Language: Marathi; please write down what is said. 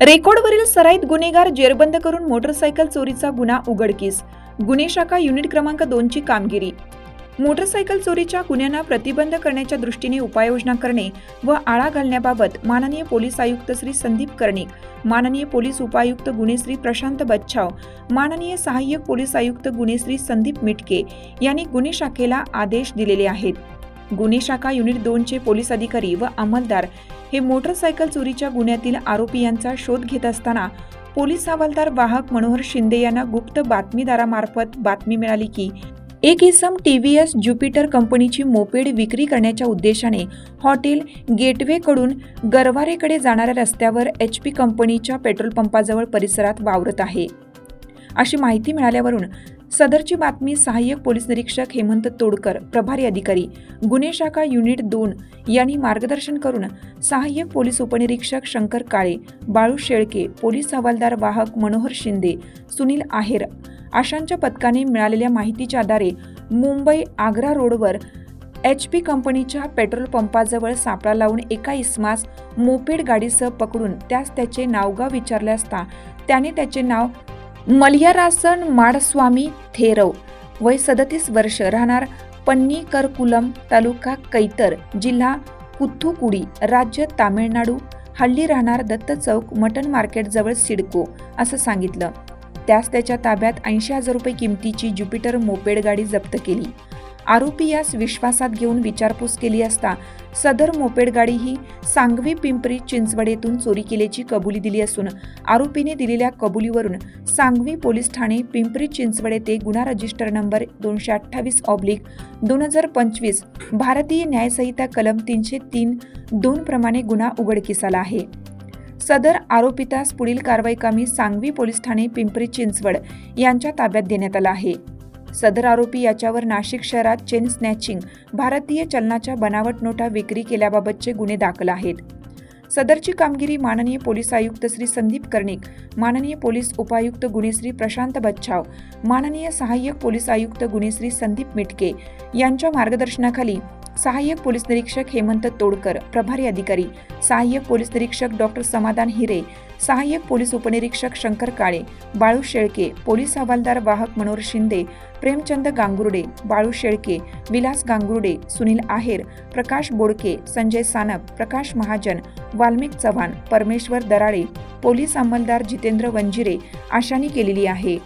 रेकॉर्डवरील सराईत गुन्हेगार जेरबंद करून मोटरसायकल चोरीचा गुन्हा उघडकीस. गुन्हे शाखा युनिट क्रमांक दोनची कामगिरी. मोटरसायकल चोरीच्या गुन्ह्यांना प्रतिबंध करण्याच्या दृष्टीने उपाययोजना करणे व आळा घालण्याबाबत माननीय पोलीस आयुक्त श्री संदीप कर्णिक माननीय पोलीस उपायुक्त गुन्हे श्री प्रशांत बच्छाव माननीय सहाय्यक पोलीस आयुक्त गुन्हे श्री संदीप मिटके यांनी गुन्हे शाखेला आदेश दिलेले आहेत. गुन्हे शाखा युनिट दोनचे पोलीस अधिकारी व अंमलदार हे मोटरसायकल चोरीच्या गुन्ह्यातील आरोपी यांचा शोध घेत असताना पोलीस हवालदार वाहक मनोहर शिंदे यांना गुप्त बातमीदारामार्फत बातमी मिळाली की एक इसम टी व्ही एस ज्युपिटर कंपनीची मोपेड विक्री करण्याच्या उद्देशाने हॉटेल गेटवेकडून गरवारेकडे जाणाऱ्या रस्त्यावर एच पी कंपनीच्या पेट्रोल पंपाजवळ परिसरात वावरत आहे. अशी माहिती मिळाल्यावरून सदरची बातमी सहाय्यक पोलीस निरीक्षक हेमंत तोडकर प्रभारी अधिकारी गुन्हे शाखा युनिट दोन यांनी मार्गदर्शन करून सहाय्यक पोलीस उपनिरीक्षक शंकर काळे बाळू शेळके पोलीस हवालदार वाहक मनोहर शिंदे सुनील आहेर आशांच्या पथकाने मिळालेल्या माहितीच्या आधारे मुंबई आग्रा रोडवर एच पी कंपनीच्या पेट्रोल पंपाजवळ सापळा लावून एका इस्मास मोपेड गाडीसह पकडून त्यास त्याचे नावगाव विचारले असता त्याने त्याचे नाव मलयारासन माडस्वामी थेरव वय सदतीस वर्ष राहणार पन्नीकरकुलम तालुका कैतर जिल्हा कुथुकुडी राज्य तामिळनाडू. हल्ली राहणार दत्त चौक मटन मार्केटजवळ सिडको असं सांगितलं. त्यास त्याच्या ताब्यात ऐंशी हजार रुपये किमतीची ज्युपिटर मोपेड गाडी जप्त केली. आरोपी यास विश्वासात घेऊन विचारपूस केली असता सदर मोपेड गाडी ही सांगवी पिंपरी चिंचवड चोरी केल्याची कबुली दिली असून आरोपीने दिलेल्या कबुलीवरून सांगवी पोलीस ठाणे पिंपरी चिंचवड येथे गुन्हा रजिस्टर नंबर दोनशे अठ्ठावीस ऑब्लिक दोन हजार पंचवीस भारतीय न्यायसंहिता कलम तीनशे तीन दोन प्रमाणे गुन्हा उघडकीस आला आहे. सदर आरोपितास पुढील कारवाई कामी सांगवी पोलीस ठाणे पिंपरी चिंचवड यांच्या ताब्यात देण्यात आला आहे. सदर आरोपी याच्यावर नाशिक शहरात चेन स्नॅचिंग भारतीय चलनाच्या बनावट नोटा विक्री केल्याबाबतचे गुन्हे दाखल आहेत. सदरची कामगिरी माननीय पोलीस आयुक्त श्री संदीप कर्णिक माननीय पोलीस उपायुक्त गुन्हे श्री प्रशांत बच्छाव माननीय सहाय्यक पोलीस आयुक्त गुन्हे श्री संदीप मिटके यांच्या मार्गदर्शनाखाली सहाय्यक पोलीस निरीक्षक हेमंत तोडकर प्रभारी अधिकारी सहाय्यक पोलीस निरीक्षक डॉक्टर समाधान हिरे सहाय्यक पोलीस उपनिरीक्षक शंकर काळे बाळू शेळके पोलीस हवालदार वाहक मनोहर शिंदे प्रेमचंद गांगुर्डे बाळू शेळके विलास गांगुर्डे सुनील आहेर प्रकाश बोडके संजय सानप प्रकाश महाजन वाल्मिक चव्हाण परमेश्वर दराळे पोलीस अंमलदार जितेंद्र वंजिरे आशांनी केलेली आहे.